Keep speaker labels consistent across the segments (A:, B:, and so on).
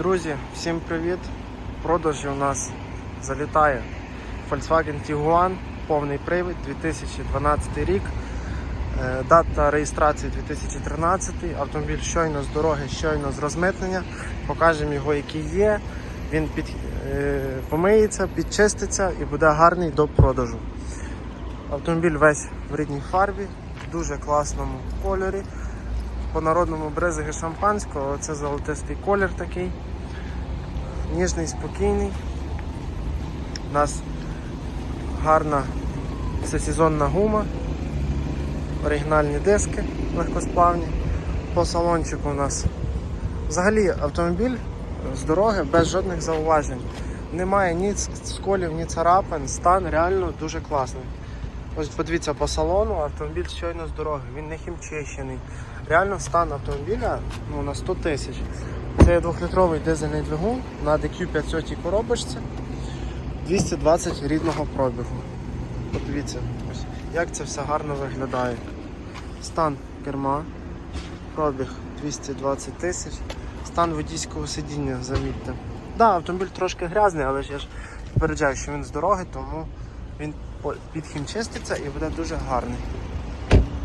A: Друзі, всім привіт! В продажі у нас залітає Volkswagen Tiguan, повний привід, 2012 рік. Е, Дата реєстрації 2013. Автомобіль щойно з дороги, щойно з розмитнення. Покажемо його, який є. Він під, е, помиється, підчиститься і буде гарний до продажу. Автомобіль весь в рідній фарбі, в дуже класному кольорі. По народному бризги шампанського, це золотистий колір такий. Ніжний, спокійний. У нас гарна всесезонна гума, оригінальні диски легкосплавні. По салончику у нас взагалі автомобіль з дороги без жодних зауважень. Немає ні сколів, ні царапин, стан реально дуже класний. Ось подивіться по салону, автомобіль щойно з дороги, він не хімчищений. Реально стан автомобіля ну, на 100 тисяч. Це є 2-літровий дизельний двигун на DQ 500 коробочці 220 рідного пробігу. Подивіться, ось, як це все гарно виглядає. Стан керма, пробіг 220 тисяч, стан водійського сидіння, замітьте. Так, да, автомобіль трошки грязний, але ж я ж попереджаю, що він з дороги, тому він підхімчиститься і буде дуже гарний.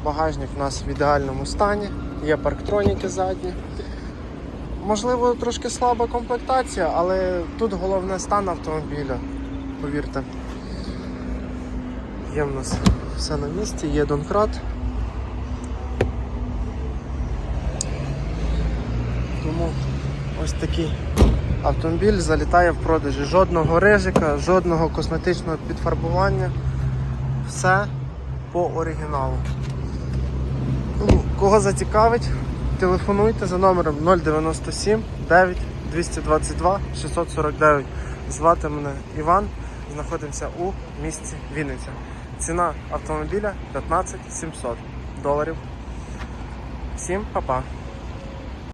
A: Багажник у нас в ідеальному стані, є парктроніки задні. Можливо, трошки слаба комплектація, але тут головне стан автомобіля, повірте. Є в нас все на місці, є донкрат. Тому ось такий автомобіль залітає в продажі. Жодного рижика, жодного косметичного підфарбування. Все по оригіналу. Кого зацікавить, телефонуйте за номером 097 9 222 649. Звати мене Іван. Знаходимося у місті Вінниця. Ціна автомобіля 15 700 доларів. Всім па-па!